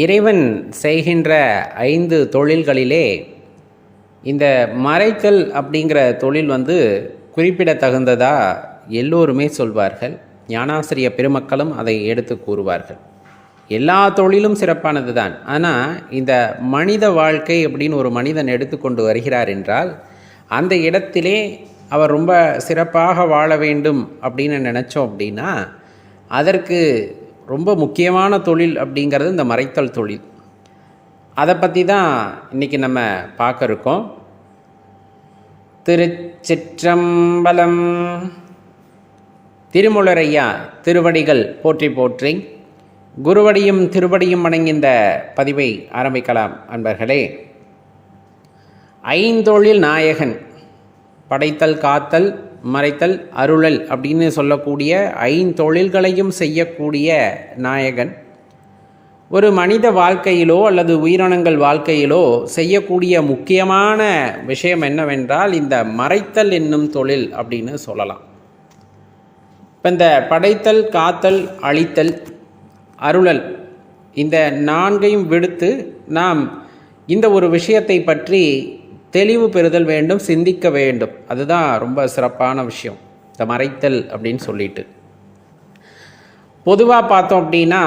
இறைவன் செய்கின்ற ஐந்து தொழில்களிலே இந்த மறைத்தல் அப்படிங்கிற தொழில் வந்து குறிப்பிடத்தகுந்ததா எல்லோருமே சொல்வார்கள். ஞானாசிரிய பெருமக்களும் அதை எடுத்து கூறுவார்கள். எல்லா தொழிலும் சிறப்பானது தான் ஆனால் இந்த மனித வாழ்க்கை அப்படின்னு ஒரு மனிதன் எடுத்துக்கொண்டு வருகிறார் என்றால் அந்த இடத்திலே அவர் ரொம்ப சிறப்பாக வாழ வேண்டும் அப்படின்னு நினச்சோம் அப்படின்னா அதற்கு ரொம்ப முக்கியமான தொழில் அப்படிங்கிறது இந்த மறைத்தல் தொழில். அதை பற்றி தான் இன்றைக்கி நம்ம பார்க்க இருக்கோம். திருச்சிற்றம்பலம் திருமுலரையா திருவடிகள் போற்றி போற்றி குருவடியும் திருவடியும் வணங்கிந்த பதிவை ஆரம்பிக்கலாம் அன்பர்களே. ஐந்தொழில் நாயகன் படைத்தல் காத்தல் மறைத்தல் அருளல் அப்படின்னு சொல்லக்கூடிய ஐந்தொழில்களையும் செய்யக்கூடிய நாயகன். ஒரு மனித வாழ்க்கையிலோ அல்லது உயிரினங்கள் வாழ்க்கையிலோ செய்யக்கூடிய முக்கியமான விஷயம் என்னவென்றால் இந்த மறைத்தல் என்னும் தொழில் அப்படின்னு சொல்லலாம். இப்போ இந்த படைத்தல் காத்தல் அழித்தல் அருளல் இந்த நான்கையும் விடுத்து நாம் இந்த ஒரு விஷயத்தை பற்றி தெளிவு பெறுதல் வேண்டும் சிந்திக்க வேண்டும். அதுதான் ரொம்ப சிறப்பான விஷயம். இந்த மறைத்தல் அப்படின்னு சொல்லிட்டு. பொதுவாக பார்த்தோம் அப்படின்னா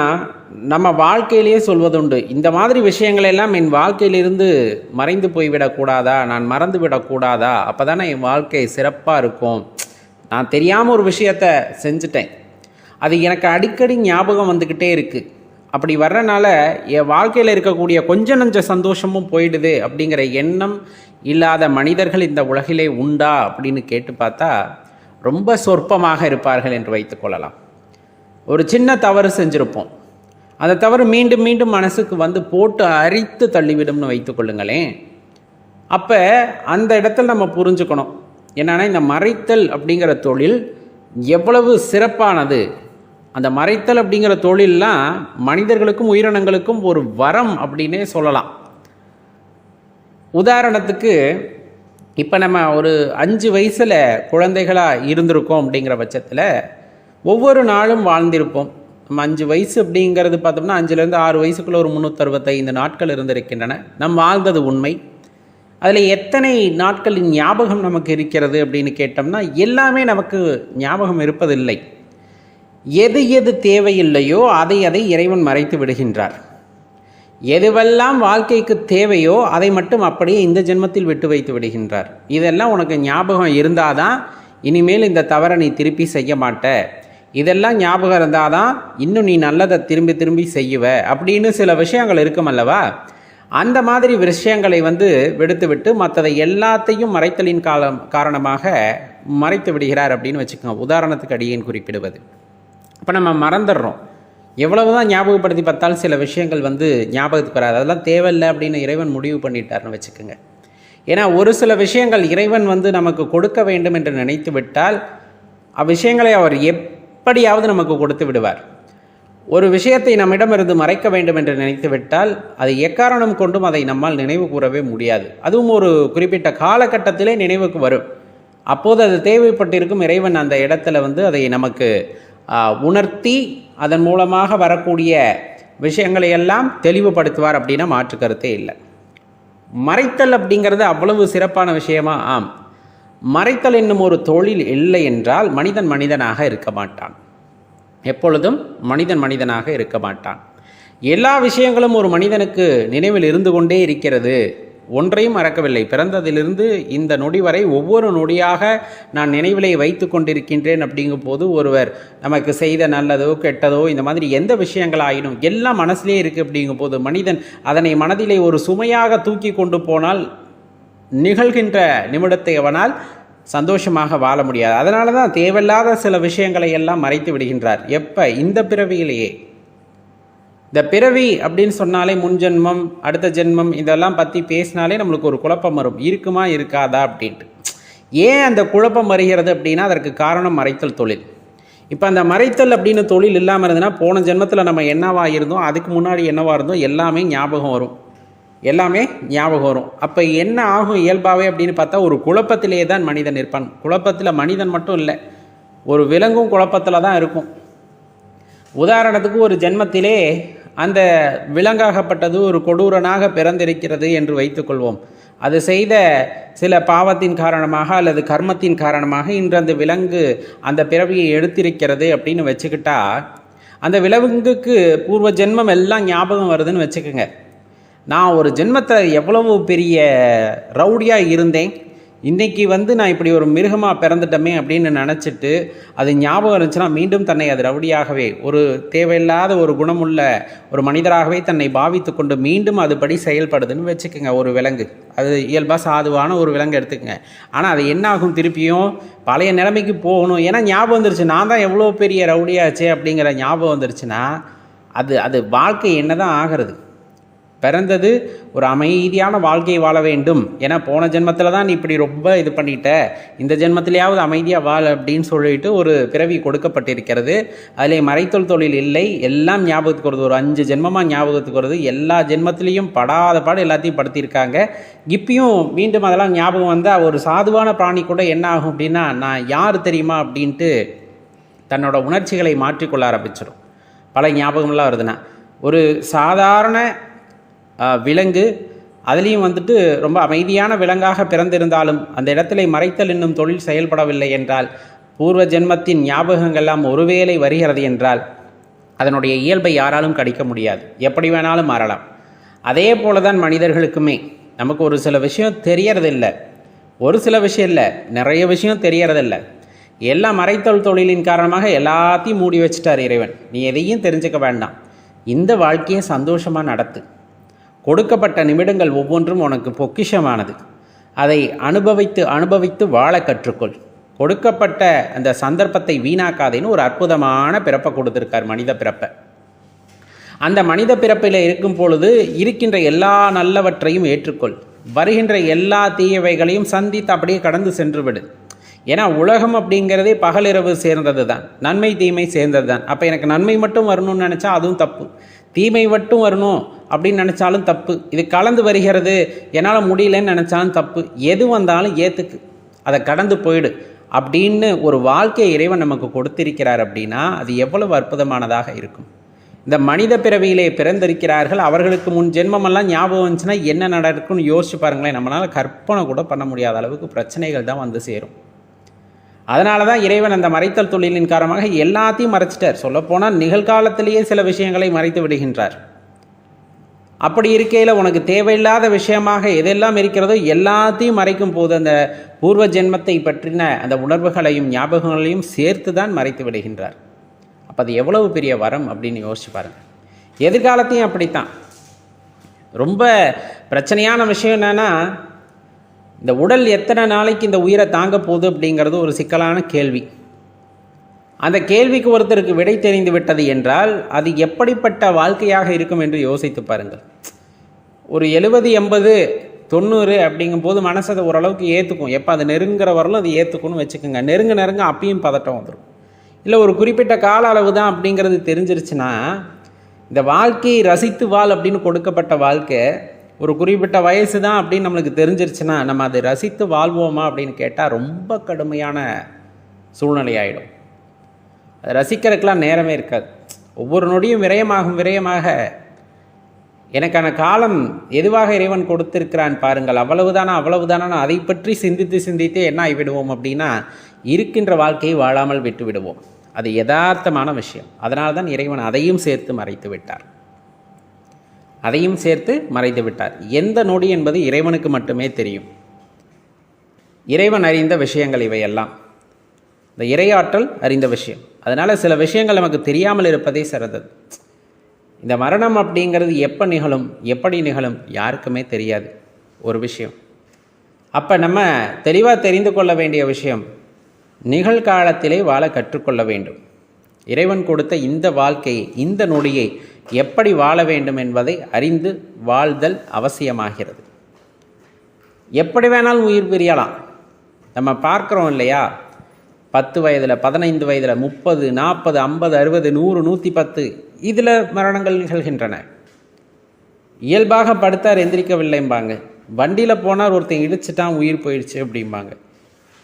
நம்ம வாழ்க்கையிலேயே சொல்வதுண்டு. இந்த மாதிரி விஷயங்களெல்லாம் என் வாழ்க்கையிலிருந்து மறைந்து போய்விடக்கூடாதா? நான் மறந்து விடக்கூடாதா அப்போ தானே என் வாழ்க்கை சிறப்பாக இருக்கும். நான் தெரியாமல் ஒரு விஷயத்த செஞ்சுட்டேன். அது எனக்கு அடிக்கடி ஞாபகம் வந்துக்கிட்டே இருக்குது அப்படி வர்றனால என் வாழ்க்கையில் இருக்கக்கூடிய கொஞ்ச நஞ்ச சந்தோஷமும் போயிடுது அப்படிங்கிற எண்ணம் இல்லாத மனிதர்கள் இந்த உலகிலே உண்டா அப்படின்னு கேட்டு பார்த்தா ரொம்ப சொற்பமாக இருப்பார்கள் என்று வைத்துக்கொள்ளலாம் ஒரு சின்ன தவறு செஞ்சுருப்போம். அந்த தவறு மீண்டும் மீண்டும் மனசுக்கு வந்து போட்டு அரித்து தள்ளிவிடும்னு வைத்துக்கொள்ளுங்களேன் அப்போ அந்த இடத்துல நம்ம புரிஞ்சுக்கணும். என்னென்னா இந்த மறைத்தல் அப்படிங்கிற தொழில் எவ்வளவு சிறப்பானது. அந்த மறைத்தல் அப்படிங்கிற தொழிலெலாம் மனிதர்களுக்கும் உயிரினங்களுக்கும் ஒரு வரம் அப்படின்னே சொல்லலாம். உதாரணத்துக்கு இப்போ நம்ம ஒரு அஞ்சு வயசில் குழந்தைகளாக இருந்திருக்கோம் அப்படிங்கிற பட்சத்தில் ஒவ்வொரு நாளும் வாழ்ந்திருப்போம். நம்ம அஞ்சு வயசு அப்படிங்கிறது பார்த்தோம்னா அஞ்சுலேருந்து ஆறு வயசுக்குள்ளே ஒரு முந்நூற்றறுபத்தைந்து நாட்கள் இருந்திருக்கின்றன. நம் வாழ்ந்தது உண்மை. அதில் எத்தனை நாட்களின் ஞாபகம் நமக்கு இருக்கிறது அப்படின்னு கேட்டோம்னா எல்லாமே நமக்கு ஞாபகம் இருப்பதில்லை. எது எது தேவையில்லையோ அதை அதை இறைவன் மறைத்து விடுகின்றார். எதுவெல்லாம் வாழ்க்கைக்கு தேவையோ அதை மட்டும் அப்படியே இந்த ஜென்மத்தில் விட்டு வைத்து விடுகின்றார். இதெல்லாம் உனக்கு ஞாபகம் இருந்தாதான் இனிமேல் இந்த தவறை நீ திருப்பி செய்ய மாட்ட. இதெல்லாம் ஞாபகம் இருந்தால் தான் இன்னும் நீ நல்லதை திரும்பி திரும்பி செய்யுவ. அப்படின்னு சில விஷயங்கள் இருக்கும் அல்லவா? அந்த மாதிரி விஷயங்களை வந்து விடுத்துவிட்டு மற்றதை எல்லாத்தையும் மறைத்தலின் காலம் காரணமாக மறைத்து விடுகிறார் அப்படின்னு வச்சுக்கோங்க. உதாரணத்துக்கு அடியேன் குறிப்பிடுவது. இப்போ நம்ம மறந்துடுறோம். எவ்வளவு தான் ஞாபகப்படுத்தி பார்த்தாலும் சில விஷயங்கள் வந்து ஞாபகத்துக்கு வராது. அதெல்லாம் தேவையில்லை அப்படின்னு இறைவன் முடிவு பண்ணிட்டார்னு வச்சுக்கோங்க. ஏன்னா ஒரு சில விஷயங்கள் இறைவன் வந்து நமக்கு கொடுக்க வேண்டும் என்று நினைத்து விட்டால் அவ்விஷயங்களை அவர் எப்படியாவது நமக்கு கொடுத்து விடுவார். ஒரு விஷயத்தை நம்மிடமிருந்து மறைக்க வேண்டும் என்று நினைத்து விட்டால் அதை எக்காரணம் கொண்டும் அதை நம்மால் நினைவு கூறவே முடியாது. அதுவும் ஒரு குறிப்பிட்ட காலகட்டத்திலே நினைவுக்கு வரும். அப்போது அது தேவைப்பட்டிருக்கும். இறைவன் அந்த இடத்துல வந்து அதை நமக்கு உணர்த்தி அதன் மூலமாக வரக்கூடிய விஷயங்களை எல்லாம் தெளிவுபடுத்துவார் அப்படின்னா மாற்று கருத்தே இல்லை. மறைத்தல் அப்படிங்கிறது அவ்வளவு சிறப்பான விஷயமா? ஆம். மறைத்தல் என்னும் ஒரு தொழில் இல்லை என்றால் மனிதன் மனிதனாக இருக்க மாட்டான். எப்பொழுதும் மனிதன் மனிதனாக இருக்க மாட்டான். எல்லா விஷயங்களும் ஒரு மனிதனுக்கு நினைவில் இருந்து கொண்டே இருக்கிறது. ஒன்றையும் மறக்கவில்லை. பிறந்ததிலிருந்து இந்த நொடி வரை ஒவ்வொரு நொடியாக நான் நினைவிலை வைத்து கொண்டிருக்கின்றேன் அப்படிங்கும் போது ஒருவர் நமக்கு செய்த நல்லதோ கெட்டதோ இந்த மாதிரி எந்த விஷயங்களாயினும் எல்லாம் மனசுலேயே இருக்குது அப்படிங்கும் போது மனிதன் அதனை மனதிலே ஒரு சுமையாக தூக்கி கொண்டு போனால் நிகழ்கின்ற நிமிடத்தை அவனால் சந்தோஷமாக வாழ முடியாது. அதனால தான் தேவையில்லாத சில விஷயங்களை எல்லாம் மறைத்து விடுகின்றார். எப்போ? இந்த பிறவியிலேயே. இந்த பிறவி அப்படின்னு சொன்னாலே முன் ஜென்மம் அடுத்த ஜென்மம் இதெல்லாம் பற்றி பேசினாலே நம்மளுக்கு ஒரு குழப்பம் வரும். இருக்குமா இருக்காதா அப்படின்ட்டு. ஏன் அந்த குழப்பம் வருகிறது அப்படின்னா அதற்கு காரணம் மறைத்தல் தொழில். இப்போ அந்த மறைத்தல் அப்படின்னு தொழில் இல்லாமல் இருந்ததுன்னா போன ஜென்மத்தில் நம்ம என்னவாக இருந்தோம் அதுக்கு முன்னாடி என்னவாக இருந்தோம் எல்லாமே ஞாபகம் வரும். எல்லாமே ஞாபகம் வரும். அப்போ என்ன ஆகும் இயல்பாகவே அப்படின்னு பார்த்தா ஒரு குழப்பத்திலே தான் மனிதன் இருப்பான். குழப்பத்தில் மனிதன் மட்டும் இல்லை ஒரு விலங்கும் குழப்பத்தில் தான் இருக்கும். உதாரணத்துக்கு ஒரு ஜென்மத்திலே அந்த விலங்காகப்பட்டது ஒரு கொடூரனாக பிறந்திருக்கிறது என்று வைத்துக்கொள்வோம். அது செய்த சில பாவத்தின் காரணமாக அல்லது கர்மத்தின் காரணமாக இன்று அந்த விலங்கு அந்த பிறவியை எடுத்திருக்கிறது அப்படின்னு வச்சுக்கிட்டா அந்த விலங்குக்கு பூர்வ ஜென்மம் எல்லாம் ஞாபகம் வருதுன்னு வச்சுக்கோங்க. நான் ஒரு ஜென்மத்தில் எவ்வளவு பெரிய ரவுடியாக இருந்தேன். இன்றைக்கி வந்து நான் இப்படி ஒரு மிருகமாக பிறந்துட்டோமே அப்படின்னு நினச்சிட்டு அது ஞாபகம் இருந்துச்சுன்னா மீண்டும் தன்னை அது ரவுடியாகவே ஒரு தேவையில்லாத ஒரு குணமுள்ள ஒரு மனிதராகவே தன்னை பாவித்து கொண்டு மீண்டும் அதுபடி செயல்படுதுன்னு வச்சுக்கோங்க ஒரு விலங்கு. அது இயல்பாக சாதுவான ஒரு விலங்கு எடுத்துக்கங்க. ஆனால் அது என்ன ஆகும் திருப்பியும்? பழைய நிலைமைக்கு போகணும். ஏன்னா ஞாபகம் வந்துருச்சு. நான் தான் எவ்வளோ பெரிய ரவுடியாச்சே அப்படிங்கிற ஞாபகம் வந்துருச்சுன்னா அது அது வாழ்க்கை என்ன தான் ஆகிறது? பிறந்தது ஒரு அமைதியான வாழ்க்கையை வாழ வேண்டும். ஏன்னா போன ஜென்மத்தில் தான் நீ இப்படி ரொம்ப இது பண்ணிட்ட. இந்த ஜென்மத்திலேயாவது அமைதியாக வாழ் அப்படின்னு சொல்லிட்டு ஒரு பிறவி கொடுக்கப்பட்டிருக்கிறது. அதில் மறைத்தொல் தொழில் இல்லை. எல்லாம் ஞாபகத்துக்கு வருது. ஒரு அஞ்சு ஜென்மமாக ஞாபகத்துக்கு வருது. எல்லா ஜென்மத்திலையும் படாத பாடு எல்லாத்தையும் படுத்தியிருக்காங்க. இப்பயும் மீண்டும் அதெல்லாம் ஞாபகம் வந்தால் ஒரு சாதுவான பிராணி கூட என்ன ஆகும் அப்படின்னா நான் யார் தெரியுமா அப்படின்ட்டு தன்னோட உணர்ச்சிகளை மாற்றிக்கொள்ள ஆரம்பிச்சிடும் பல ஞாபகம்லாம் வருதுன்னா. ஒரு சாதாரண விலங்கு. அதுலேயும் வந்துட்டு ரொம்ப அமைதியான விலங்காக பிறந்திருந்தாலும் அந்த இடத்துல மறைத்தல் என்னும் தொழில் செயல்படவில்லை என்றால் பூர்வ ஜென்மத்தின் ஞாபகங்கள்லாம் ஒருவேளை வருகிறது என்றால் அதனுடைய இயல்பை யாராலும் கடிக்க முடியாது. எப்படி வேணாலும் மாறலாம். அதே போல தான் மனிதர்களுக்குமே நமக்கு ஒரு சில விஷயம் தெரியறதில்லை. ஒரு சில விஷயம் இல்லை நிறைய விஷயம் தெரியறதில்லை. எல்லா மறைத்தல் தொழிலின் காரணமாக எல்லாத்தையும் மூடி வச்சுட்டார் இறைவன். நீ எதையும் தெரிஞ்சுக்க வேண்டாம். இந்த வாழ்க்கையை சந்தோஷமாக நடத்து. கொடுக்கப்பட்ட நிமிடங்கள் ஒவ்வொன்றும் உனக்கு பொக்கிஷமானது. அதை அனுபவித்து அனுபவித்து வாழ கற்றுக்கொள். கொடுக்கப்பட்ட அந்த சந்தர்ப்பத்தை வீணாக்காதேன்னு ஒரு அற்புதமான பிறப்பை கொடுத்துருக்கார் மனித பிறப்பை. அந்த மனித பிறப்பில் இருக்கும் பொழுது இருக்கின்ற எல்லா நல்லவற்றையும் ஏற்றுக்கொள். வருகின்ற எல்லா தீயவைகளையும் சந்தித்து அப்படியே கடந்து சென்று விடு ஏன்னா உலகம் அப்படிங்கிறதே பகலிரவு சேர்ந்தது தான் நன்மை தீமை சேர்ந்தது தான் அப்போ எனக்கு நன்மை மட்டும் வரணும்னு நினச்சா அதுவும் தப்பு. தீமை மட்டும் வரணும் அப்படின்னு நினச்சாலும் தப்பு. இது கலந்து வருகிறது. என்னால் முடியலன்னு நினச்சாலும் தப்பு. எது வந்தாலும் ஏற்றுக்கு அதை கடந்து போயிடு. அப்படின்னு ஒரு வாழ்க்கை இறைவன் நமக்கு கொடுத்திருக்கிறார் அப்படின்னா அது எவ்வளவு அற்புதமானதாக இருக்கும். இந்த மனித பிறவியிலே பிறந்திருக்கிறார்கள். அவர்களுக்கு முன் ஜென்மமெல்லாம் ஞாபகம் வந்துச்சுன்னா என்ன நடக்கும்னு யோசிச்சு பாருங்களேன். நம்மளால் கற்பனை கூட பண்ண முடியாத அளவுக்கு பிரச்சனைகள் தான் வந்து சேரும். அதனால தான் இறைவன் அந்த மறைத்தல் தொழிலின் காரணமாக எல்லாத்தையும் மறைச்சிட்டார். சொல்லப்போனால் நிகழ்காலத்திலேயே சில விஷயங்களை மறைத்து விடுகின்றார். அப்படி இருக்கையில் உனக்கு தேவையில்லாத விஷயமாக எதெல்லாம் இருக்கிறதோ எல்லாத்தையும் மறைக்கும் போது அந்த பூர்வ ஜென்மத்தை பற்றின அந்த உணர்வுகளையும் ஞாபகங்களையும் சேர்த்து தான் மறைத்து விடுகின்றார். அப்போ அது எவ்வளவு பெரிய வரம் அப்படின்னு யோசிச்சு பாருங்கள் எதிர்காலத்தையும் அப்படித்தான். ரொம்ப பிரச்சனையான விஷயம் என்னென்னா இந்த உடல் எத்தனை நாளைக்கு இந்த உயிரை தாங்க போகுது அப்படிங்கிறது ஒரு சிக்கலான கேள்வி. அந்த கேள்விக்கு ஒருத்தருக்கு விடை தெரிந்து விட்டது என்றால் அது எப்படிப்பட்ட வாழ்க்கையாக இருக்கும் என்று யோசித்து பாருங்கள். ஒரு எழுபது எண்பது தொண்ணூறு அப்படிங்கும்போது மனசு அதை ஓரளவுக்கு ஏற்றுக்கும் எப்போ அது நெருங்குற வரலும் அது ஏற்றுக்கும்னு வச்சுக்கோங்க. நெருங்க நெருங்க அப்பயும் பதட்டம் வந்துடும் இல்லை ஒரு குறிப்பிட்ட கால அளவு தான் அப்படிங்கிறது தெரிஞ்சிருச்சுன்னா இந்த வாழ்க்கையை ரசித்து வாழ் அப்படின்னு கொடுக்கப்பட்ட வாழ்க்கை ஒரு குறிப்பிட்ட வயசு தான் அப்படின்னு நம்மளுக்கு தெரிஞ்சிருச்சுன்னா நம்ம அதை ரசித்து வாழ்வோமா அப்படின்னு கேட்டால் ரொம்ப கடுமையான சூழ்நிலை ஆகிடும் அதை ரசிக்கிறதுக்கெலாம் நேரமே இருக்காது. ஒவ்வொரு நொடியும் விரயமாகும் விரயமாக எனக்கான காலம் எதுவாக இறைவன் கொடுத்திருக்கிறான் பாருங்கள். அவ்வளவுதானா அவ்வளவுதானா அதை பற்றி சிந்தித்து சிந்தித்து என்ன ஆகிவிடுவோம் அப்படின்னா இருக்கின்ற வாழ்க்கையை வாழாமல் விட்டு விடுவோம் அது யதார்த்தமான விஷயம். அதனால்தான் இறைவன் அதையும் சேர்த்து மறைத்து விட்டார். அதையும் சேர்த்து மறைத்து விட்டார். எந்த நொடி என்பது இறைவனுக்கு மட்டுமே தெரியும். இறைவன் அறிந்த விஷயங்கள் இவையெல்லாம். இந்த இறையாற்றல் அறிந்த விஷயம். அதனால் சில விஷயங்கள் நமக்கு தெரியாமல் இருப்பதே சிறந்தது. இந்த மரணம் அப்படிங்கிறது எப்போ நிகழும் எப்படி நிகழும் யாருக்குமே தெரியாது. ஒரு விஷயம். அப்போ நம்ம தெளிவாக தெரிந்து கொள்ள வேண்டிய விஷயம் நிகழ்காலத்திலே வாழ கற்றுக்கொள்ள வேண்டும். இறைவன் கொடுத்த இந்த வாழ்க்கையை இந்த நொடியை எப்படி வாழ வேண்டும் என்பதை அறிந்து வாழ்தல் அவசியமாகிறது. எப்படி வேணாலும் உயிர் பிரியலாம். நம்ம பார்க்குறோம் இல்லையா? பத்து வயதில் பதினைந்து வயதில் முப்பது நாற்பது ஐம்பது அறுபது நூறு நூற்றி பத்து இதில் மரணங்கள் நிகழ்கின்றன. இயல்பாக படுத்தார் எந்திரிக்கவில்லைம்பாங்க. வண்டியில் போனால் ஒருத்தன் இடிச்சிட்டான் உயிர் போயிடுச்சு அப்படிம்பாங்க.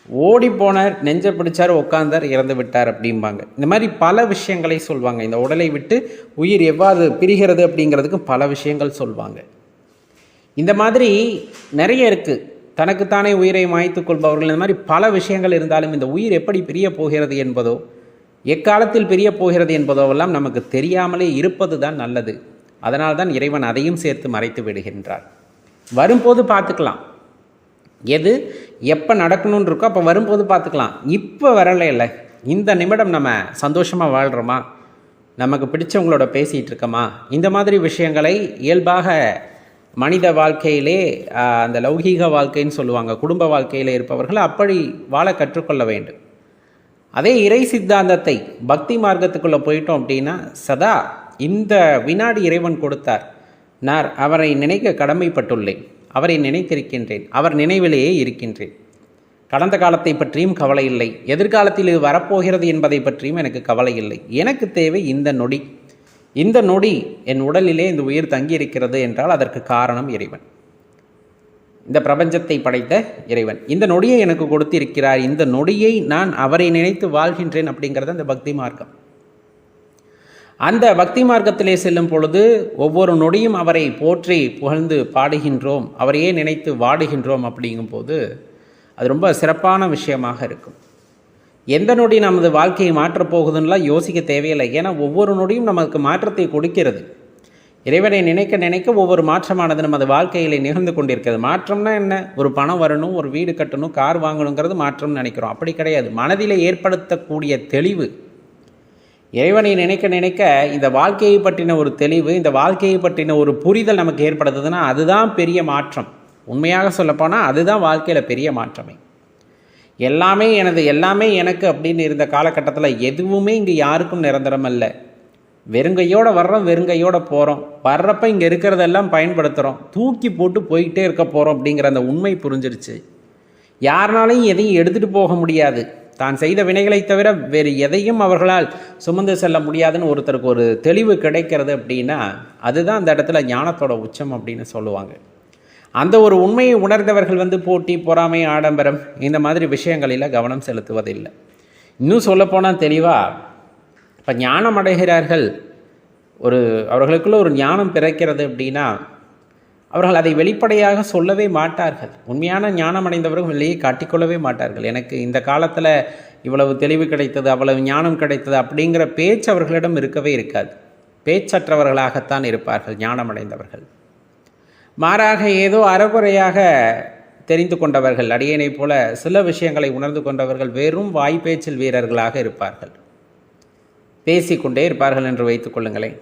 ஓடி போனார் நெஞ்ச பிடிச்சார் உட்காந்தார் இறந்து விட்டார் அப்படிம்பாங்க. இந்த மாதிரி பல விஷயங்களை சொல்லுவாங்க இந்த உடலை விட்டு உயிர் எவ்வாறு பிரிகிறது அப்படிங்கிறதுக்கு பல விஷயங்கள் சொல்லுவாங்க இந்த மாதிரி நிறைய இருக்குது தனக்குத்தானே உயிரை மாய்த்துக் கொள்பவர்கள் இந்த மாதிரி பல விஷயங்கள் இருந்தாலும் இந்த உயிர் எப்படி பிரிய போகிறது என்பதோ எக்காலத்தில் பிரிய போகிறது என்பதோவெல்லாம் நமக்கு தெரியாமலே இருப்பது தான் நல்லது. அதனால் தான் இறைவன் அதையும் சேர்த்து மறைத்து விடுகின்றார். வரும்போது பார்த்துக்கலாம். எது? எப்போ நடக்கணும்னு இருக்கோ அப்போ வரும்போது பார்த்துக்கலாம். இப்போ வரலை இல்லை. இந்த நிமிடம் நம்ம சந்தோஷமாக வாழ்கிறோமா நமக்கு பிடிச்சவங்களோட பேசிகிட்டு இருக்கோமா? இந்த மாதிரி விஷயங்களை இயல்பாக மனித வாழ்க்கையிலே அந்த லௌகீக வாழ்க்கைன்னு சொல்லுவாங்க குடும்ப வாழ்க்கையில் இருப்பவர்கள் அப்படி வாழ கற்றுக்கொள்ள வேண்டும். அதே இறை சித்தாந்தத்தை பக்தி மார்க்கத்துக்குள்ளே போயிட்டோம் அப்படின்னா சதா இந்த வினாடி இறைவன் கொடுத்தார். நான் அவரை நினைக்க கடமைப்பட்டுள்ளேன். அவரை நினைத்திருக்கின்றேன். அவர் நினைவிலேயே இருக்கின்றேன். கடந்த காலத்தை பற்றியும் கவலை இல்லை. எதிர்காலத்தில் இது வரப்போகிறது என்பதை பற்றியும் எனக்கு கவலை இல்லை. எனக்கு தேவை இந்த நொடி. இந்த நொடி என் உடலிலே இந்த உயிர் தங்கியிருக்கிறது என்றால் அதற்கு காரணம் இறைவன். இந்த பிரபஞ்சத்தை படைத்த இறைவன். இந்த நொடியை எனக்கு கொடுத்திருக்கிறார். இந்த நொடியை நான் அவரை நினைத்து வாழ்கின்றேன் அப்படிங்கிறது அந்த பக்தி மார்க்கம். அந்த பக்தி மார்க்கத்திலே செல்லும் பொழுது ஒவ்வொரு நொடியும் அவரை போற்றி புகழ்ந்து பாடுகின்றோம் அவரையே நினைத்து வாடுகின்றோம் அப்படிங்கும்போது அது ரொம்ப சிறப்பான விஷயமாக இருக்கும். எந்த நொடி நமது வாழ்க்கையை மாற்றப் போகுதுன்னெலாம் யோசிக்க தேவையில்லை. ஏன்னா ஒவ்வொரு நொடியும் நமக்கு மாற்றத்தை கொடுக்கிறது. இறைவனை நினைக்க நினைக்க ஒவ்வொரு மாற்றமானது நமது வாழ்க்கையில் நிகழ்ந்து கொண்டிருக்கிறது. மாற்றம்னா என்ன? ஒரு பணம் வரணும் ஒரு வீடு கட்டணும் கார் வாங்கணுங்கிறது மாற்றம்னு நினைக்கிறோம். அப்படி கிடையாது. மனதிலே ஏற்படுத்தக்கூடிய தெளிவு இறைவனை நினைக்க நினைக்க இந்த வாழ்க்கையை பற்றின ஒரு தெளிவு இந்த வாழ்க்கையை பற்றின ஒரு புரிதல் நமக்கு ஏற்படுத்துதுன்னா அதுதான் பெரிய மாற்றம். உண்மையாக சொல்லப்போனால் அதுதான் வாழ்க்கையில் பெரிய மாற்றமே. எல்லாமே எனது எல்லாமே எனக்கு அப்படின்னு இருந்த காலகட்டத்தில் எதுவுமே இங்கே யாருக்கும் நிரந்தரம் அல்ல. வெறுங்கையோடு வர்றோம் வெறுங்கையோடு போகிறோம் வர்றப்ப இங்கே இருக்கிறதெல்லாம் பயன்படுத்துகிறோம் தூக்கி போட்டு போய்கிட்டே இருக்க போகிறோம் அப்படிங்கிற அந்த உண்மை புரிஞ்சிருச்சு. யாருனாலையும் எதையும் எடுத்துகிட்டு போக முடியாது. தான் செய்த வினைகளை தவிர வேறு எதையும் அவர்களால் சுமந்து செல்ல முடியாதுன்னு ஒருத்தருக்கு ஒரு தெளிவு கிடைக்கிறது அப்படின்னா அதுதான் அந்த இடத்துல ஞானத்தோட உச்சம் அப்படின்னு சொல்லுவாங்க. அந்த ஒரு உண்மையை உணர்ந்தவர்கள் வந்து போட்டி பொறாமை ஆடம்பரம் இந்த மாதிரி விஷயங்களில் கவனம் செலுத்துவதில்லை. இன்னும் சொல்லப்போனால் தெளிவாக இப்போ ஞானம் அடைகிறார்கள் ஒரு அவர்களுக்குள்ள ஒரு ஞானம் பிறக்கிறது அப்படின்னா அவர்கள் அதை வெளிப்படையாக சொல்லவே மாட்டார்கள். உண்மையான ஞானம் அடைந்தவர்கள் வெளியே காட்டிக்கொள்ளவே மாட்டார்கள். எனக்கு இந்த காலத்தில் இவ்வளவு தெளிவு கிடைத்தது அவ்வளவு ஞானம் கிடைத்தது அப்படிங்கிற பேச்சு அவர்களிடம் இருக்கவே இருக்காது. பேச்சற்றவர்களாகத்தான் இருப்பார்கள் ஞானம் அடைந்தவர்கள் மாறாக ஏதோ அறகுறையாக தெரிந்து கொண்டவர்கள் அடியனை போல சில விஷயங்களை உணர்ந்து கொண்டவர்கள் வெறும் வாய்ப்பேச்சில் வீரர்களாக இருப்பார்கள். பேசிக்கொண்டே இருப்பார்கள் என்று வைத்துக் கொள்ளுங்களேன்.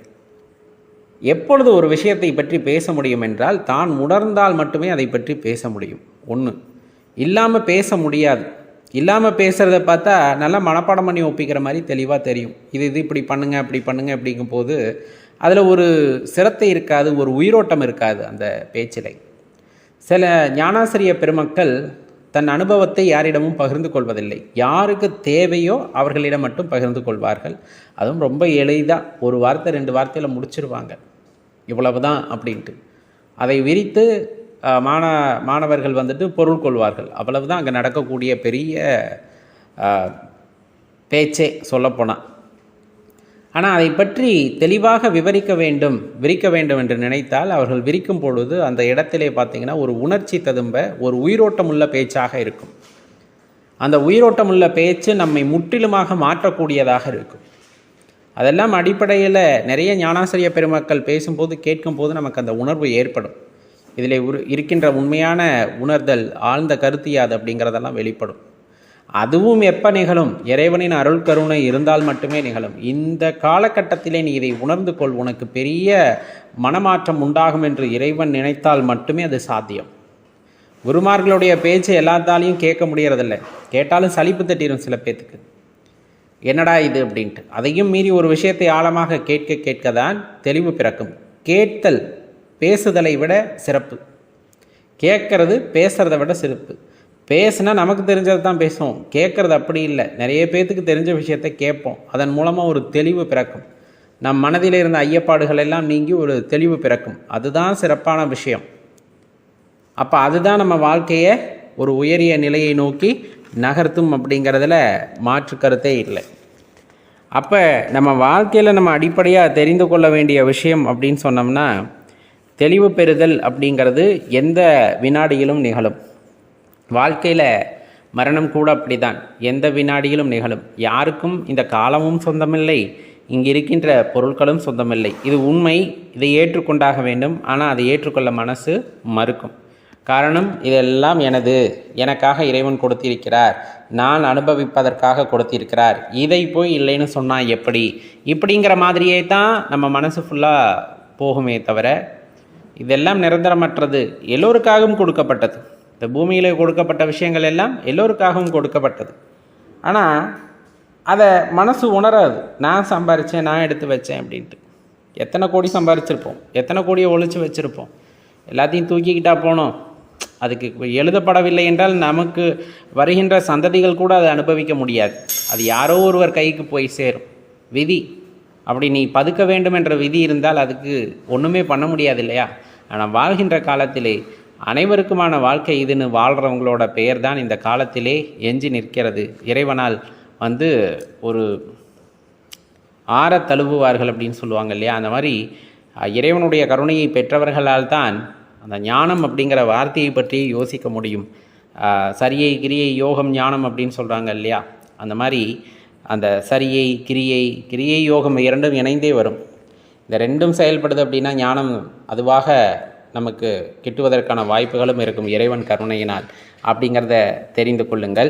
எப்பொழுது ஒரு விஷயத்தை பற்றி பேச முடியும் என்றால் தான் உணர்ந்தால் மட்டுமே அதை பற்றி பேச முடியும். ஒன்று இல்லாமல் பேச முடியாது. இல்லாமல் பேசுகிறத பார்த்தா நல்லா மனப்பாடம் பண்ணி ஒப்பிக்கிற மாதிரி தெளிவாக தெரியும். இது இது இப்படி பண்ணுங்க அப்படி பண்ணுங்க அப்படிங்கும்போது அதில் ஒரு சிரத்தை இருக்காது ஒரு உயிரோட்டம் இருக்காது அந்த பேச்சிலை. சில ஞானாசிரிய பெருமக்கள் தன் அனுபவத்தை யாரிடமும் பகிர்ந்து கொள்வதில்லை. யாருக்கு தேவையோ அவர்களிடம் மட்டும் பகிர்ந்து கொள்வார்கள். அதுவும் ரொம்ப எளிதாக ஒரு வார்த்தை ரெண்டு வார்த்தையில் முடிச்சிருவாங்க. இவ்வளவு தான் அப்படின்ட்டு. அதை விரித்து மாண மாணவர்கள் வந்துட்டு பொருள் கொள்வார்கள். அவ்வளவு தான் அங்கே நடக்கக்கூடிய பெரிய பேச்சே சொல்லப்போனால் ஆனால் அதை பற்றி தெளிவாக விவரிக்க வேண்டும் விரிக்க வேண்டும் என்று நினைத்தால் அவர்கள் விரிக்கும் பொழுது அந்த இடத்திலே பார்த்தீங்கன்னா ஒரு உணர்ச்சி ததும்ப ஒரு உயிரோட்டமுள்ள பேச்சாக இருக்கும். அந்த உயிரோட்டமுள்ள பேச்சு நம்மை முற்றிலுமாக மாற்றக்கூடியதாக இருக்கும். அதெல்லாம் அடிப்படையில் நிறைய ஞானாசிரிய பெருமக்கள் பேசும்போது கேட்கும்போது நமக்கு அந்த உணர்வு ஏற்படும். இதில் உரு இருக்கின்ற உண்மையான உணர்தல் ஆழ்ந்த கருத்து யாது அப்படிங்கிறதெல்லாம் வெளிப்படும். அதுவும் எப்போ நிகழும்? இறைவனின் அருள் கருணை இருந்தால் மட்டுமே நிகழும். இந்த காலகட்டத்திலே நீ இதை உணர்ந்து கொள். உனக்கு பெரிய மனமாற்றம் உண்டாகும் என்று இறைவன் நினைத்தால் மட்டுமே அது சாத்தியம். குருமார்களுடைய பேச்சு எல்லாத்தாலையும் கேட்க முடியறதில்லை. கேட்டாலும் சலிப்பு தட்டிடும் சில பேத்துக்கு. என்னடா இது அப்படின்ட்டு. அதையும் மீறி ஒரு விஷயத்தை ஆழமாக கேட்க கேட்க தான் தெளிவு பிறக்கும். கேட்டல் பேசுதலை விட சிறப்பு. கேட்கறது பேசுகிறத விட சிறப்பு. பேசுனா நமக்கு தெரிஞ்சது தான் பேசுவோம். கேட்குறது அப்படி இல்லை. நிறைய பேர்த்துக்கு தெரிஞ்ச விஷயத்தை கேட்போம். அதன் மூலமாக ஒரு தெளிவு பிறக்கும். நம் மனதில் இருந்த ஐயப்பாடுகள் எல்லாம் நீங்கி ஒரு தெளிவு பிறக்கும். அதுதான் சிறப்பான விஷயம். அப்போ அதுதான் நம்ம வாழ்க்கையை ஒரு உயரிய நிலையை நோக்கி நகர்த்தும் அப்படிங்கிறதுல மாற்று கருத்தே இல்லை. அப்போ நம்ம வாழ்க்கையில் நம்ம அடிப்படையாக தெரிந்து கொள்ள வேண்டிய விஷயம் அப்படின்னு சொன்னோம்னா தெளிவு பெறுதல் அப்படிங்கிறது எந்த வினாடியிலும் நிகழும். வாழ்க்கையில் மரணம் கூட அப்படிதான் எந்த வினாடியிலும் நிகழும். யாருக்கும் இந்த காலமும் சொந்தமில்லை இங்கு இருக்கின்ற பொருட்களும் சொந்தமில்லை. இது உண்மை இதை ஏற்றுக்கொண்டாக வேண்டும். ஆனால் அதை ஏற்றுக்கொள்ள மனசு மறுக்கும். காரணம் இதெல்லாம் எனது. எனக்காக இறைவன் கொடுத்திருக்கிறார். நான் அனுபவிப்பதற்காக கொடுத்திருக்கிறார். இதை போய் இல்லைன்னு சொன்னால் எப்படி? இப்படிங்கிற மாதிரியே தான் நம்ம மனசு ஃபுல்லாக போகுமே தவிர இதெல்லாம் நிரந்தரமற்றது. எல்லோருக்காகவும் கொடுக்கப்பட்டது. இந்த பூமியில் கொடுக்கப்பட்ட விஷயங்கள் எல்லாம் எல்லோருக்காகவும் கொடுக்கப்பட்டது. ஆனால் அதை மனசு உணராது. நான் சம்பாரித்தேன் நான் எடுத்து வச்சேன் அப்படின்ட்டு. எத்தனை கோடி சம்பாரிச்சிருப்போம்? எத்தனை கோடியை ஒழிச்சு வச்சுருப்போம்? எல்லாத்தையும் தூக்கிக்கிட்டா போனோம். அதுக்கு எழுதப்படவில்லை என்றால் நமக்கு வருகின்ற சந்ததிகள் கூட அதை அனுபவிக்க முடியாது. அது யாரோ ஒருவர் கைக்கு போய் சேரும். விதி. அப்படி நீ பதுக்க வேண்டும் என்ற விதி இருந்தால் அதுக்கு ஒன்றுமே பண்ண முடியாது இல்லையா? ஆனால் வாழ்கின்ற காலத்திலே அனைவருக்குமான வாழ்க்கை இதுன்னு வாழ்கிறவங்களோட பெயர் தான் இந்த காலத்திலே எஞ்சி நிற்கிறது. இறைவனால் வந்து ஒரு ஆற தழுவுவார்கள் அப்படின்னு சொல்லுவாங்க இல்லையா? அந்த மாதிரி இறைவனுடைய கருணையை பெற்றவர்களால் தான் அந்த ஞானம் அப்படிங்கிற வார்த்தையை பற்றி யோசிக்க முடியும். சரியை கிரியை யோகம் ஞானம் அப்படின்னு சொல்கிறாங்க இல்லையா? அந்த மாதிரி அந்த சரியை கிரியை கிரியை யோகம் இரண்டும் இணைந்தே வரும். இந்த ரெண்டும் செயல்படுது அப்படின்னா ஞானம் அதுவாக நமக்கு கிட்டுவதற்கான வாய்ப்புகளும் இருக்கும் இறைவன் கருணையினால். அப்படிங்கிறத தெரிந்து கொள்ளுங்கள்.